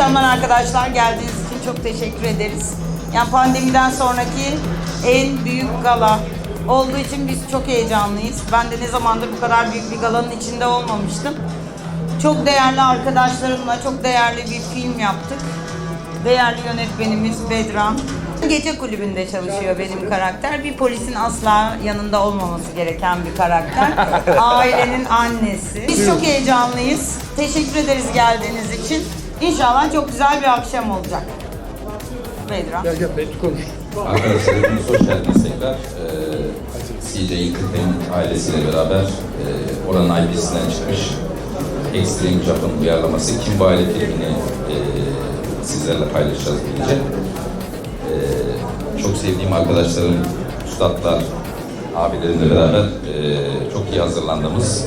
Akşamlar arkadaşlar. Geldiğiniz için çok teşekkür ederiz. Yani pandemiden sonraki en büyük gala olduğu için biz çok heyecanlıyız. Ben de ne zamandır bu kadar büyük bir galanın içinde olmamıştım. Çok değerli arkadaşlarımla çok değerli bir film yaptık. Değerli yönetmenimiz Bedran. Gece kulübünde çalışıyor benim karakter. Bir polisin asla yanında olmaması gereken bir karakter. Ailenin annesi. Biz çok heyecanlıyız. Teşekkür ederiz geldiğiniz için. İnşallah çok güzel bir akşam olacak. Bedran. Gel gel Betty konuş. Arkadaşlar hepiniz hoş geldiniz tekrar. Ee, CJ Yıkık'ın ailesiyle beraber e, oranın IP'sinden çıkmış Extreme Japan uyarlaması Kim Bu Aile filmini e, sizlerle paylaşacağız böylece. Ee, çok sevdiğim arkadaşlarım, üstadlar, abilerimle beraber e, çok iyi hazırlandığımız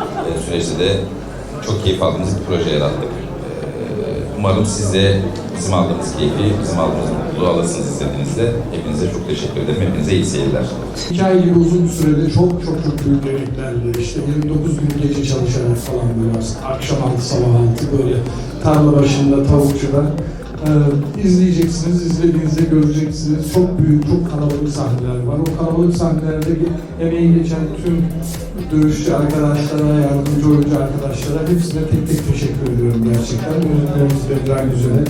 e, süreçte de çok keyif aldığımız bir proje yarattık. Ee, Umarım siz de bizim aldığımız keyfi, bizim aldığımız mutluluğu alırsınız izlediğinizde. Hepinize çok teşekkür ederim. Hepinize iyi seyirler. İki ay gibi uzun sürede çok çok çok büyük emeklerle işte 29 gün gece çalışarak falan böyle akşam altı sabah altı böyle tarla başında tavukçular ee, izleyeceksiniz, izlediğinizde göreceksiniz. Çok büyük, çok kalabalık sahneler var. O kalabalık sahnelerde emeği geçen tüm dövüşçü arkadaşlara, yardımcı oyuncu arkadaşlara hepsine tek tek teşekkür ediyorum gerçekten. Yönetmenimiz Bedran Güzel'e,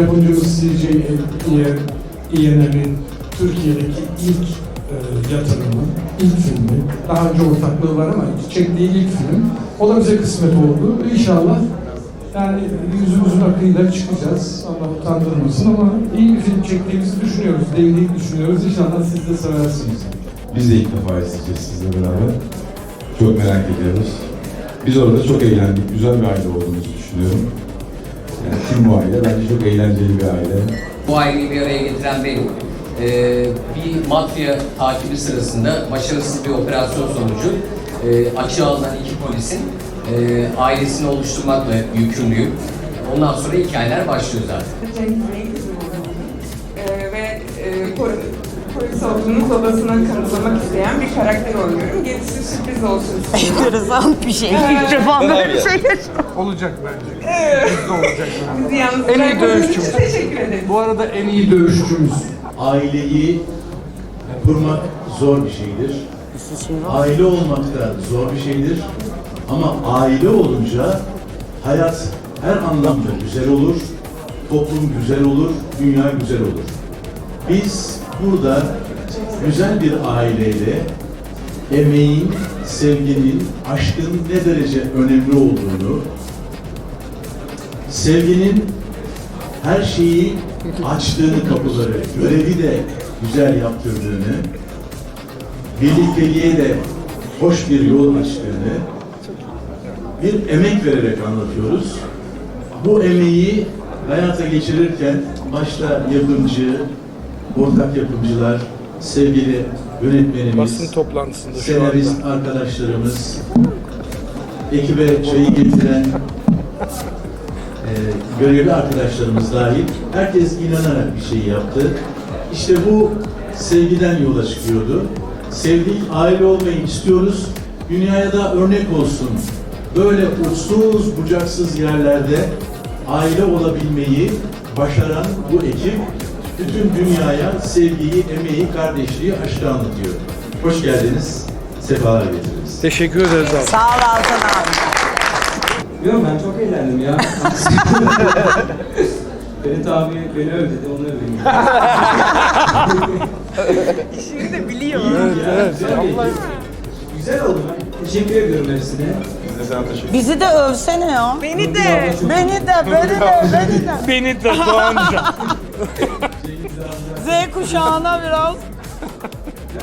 yapımcımız CJ İYNM'in Türkiye'deki ilk e, yatırımı, ilk filmi. Daha önce ortaklığı var ama çektiği ilk film. O da bize kısmet oldu. İnşallah yani yüzümüzün akıyla çıkacağız. Allah utandırmasın ama iyi bir film çektiğimizi düşünüyoruz, değdiğini düşünüyoruz. İnşallah siz de seversiniz. Biz de ilk defa izleyeceğiz sizle beraber. Çok merak ediyoruz. Biz orada çok eğlendik. Güzel bir aile olduğumuzu düşünüyorum. Yani kim bu aile? Bence çok eğlenceli bir aile. Bu aileyi bir araya getiren benim. Ee, bir mafya takibi sırasında başarısız bir operasyon sonucu e, açığa alınan iki polisin e, ailesini oluşturmakla yükümlüyüm. Ondan sonra hikayeler başlıyor zaten. Cengiz Bey'in kızı ee, ve e, polis, polis olduğunu babasına kanıtlamak isteyen bir karakter oynuyorum. Gerisi sürpriz olsun istiyorum. Enteresan bir şey. İlk defa böyle bir şey Olacak bence. Biz de olacak. Bizi yalnız En iyi bırakmadığınız için dövüşçümüz. Teşekkür ederim. Bu arada en iyi dövüşçümüz. aileyi kurmak zor bir şeydir. Aile olmak da zor bir şeydir. Ama aile olunca hayat her anlamda güzel olur, toplum güzel olur, dünya güzel olur. Biz burada güzel bir aileyle emeğin, sevginin, aşkın ne derece önemli olduğunu, sevginin her şeyi açtığını kapıları, görevi de güzel yaptırdığını, birlikteliğe de hoş bir yol açtığını bir emek vererek anlatıyoruz. Bu emeği hayata geçirirken başta yapımcı, ortak yapımcılar, sevgili yönetmenimiz, Basın toplantısında senarist arkadaşlarımız, ekibe çayı getiren e, görevli arkadaşlarımız dahil herkes inanarak bir şey yaptı. İşte bu sevgiden yola çıkıyordu. Sevdik, aile olmayı istiyoruz. Dünyaya da örnek olsun. Böyle uçsuz bucaksız yerlerde aile olabilmeyi başaran bu ekip bütün dünyaya sevgiyi, emeği, kardeşliği, aşkı anlatıyor. Hoş geldiniz, sefalar getirdiniz. Teşekkür ederiz abi. Sağ ol Altan abi. Yok ben çok eğlendim ya. Ferit abi beni öv dedi, onu öveyim. İşini de biliyor. Evet, Güzel, vallahi. güzel oldu. Teşekkür ediyorum hepsine. Bizi de övsene ya. Beni de. Beni de, beni de, beni de. Beni de Doğanca. Z kuşağına biraz.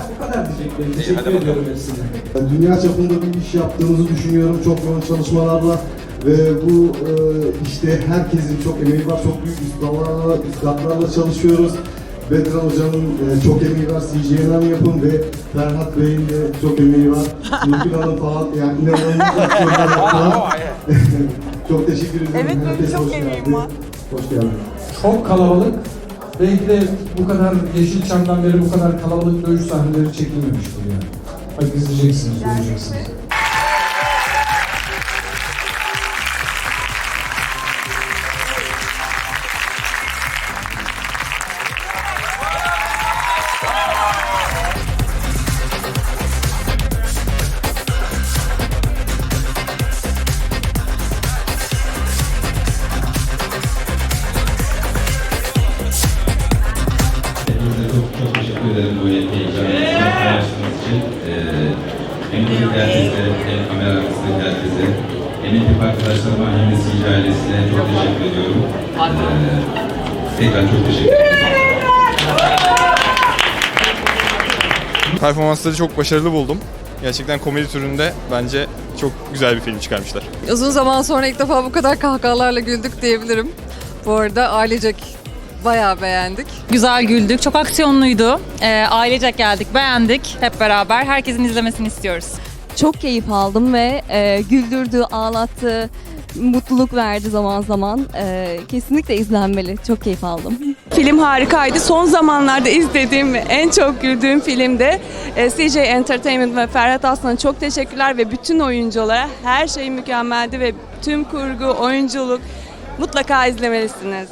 Bu kadar diyeceklerim. Teşekkür ediyorum hepsine. Dünya çapında bir iş yaptığımızı düşünüyorum çok yoğun çalışmalarla ve bu e, işte herkesin çok emeği var, çok büyük üstadlarla, üstadlarla çalışıyoruz. Bedran Hocam'ın e, çok emeği var, CJN'den yapım ve Ferhat Bey'in de çok emeği var. Nurgül Hanım falan yani inanılmaz aktörler yaptılar. Çok teşekkür ederim. Evet, benim Herkes çok hoş emeğim geldi. var. Hoş geldin. Çok kalabalık. Belki de bu kadar Yeşilçam'dan beri bu kadar kalabalık dövüş sahneleri çekilmemiştir yani. Bak izleyeceksiniz, göreceksiniz. Herkese, hem kamera arkasındaki herkese, hem ekip arkadaşlarıma, hem de CG ailesine çok teşekkür ediyorum. Tekrar çok teşekkür ederim. Performansları çok başarılı buldum. Gerçekten komedi türünde bence çok güzel bir film çıkarmışlar. Uzun zaman sonra ilk defa bu kadar kahkahalarla güldük diyebilirim. Bu arada ailecek bayağı beğendik. Güzel güldük. Çok aksiyonluydu. Ee, ailecek geldik, beğendik hep beraber. Herkesin izlemesini istiyoruz. Çok keyif aldım ve e, güldürdü, ağlattı, mutluluk verdi zaman zaman. E, kesinlikle izlenmeli. Çok keyif aldım. Film harikaydı. Son zamanlarda izlediğim ve en çok güldüğüm filmde e, CJ Entertainment ve Ferhat Aslan'a çok teşekkürler ve bütün oyunculara her şey mükemmeldi ve tüm kurgu, oyunculuk mutlaka izlemelisiniz.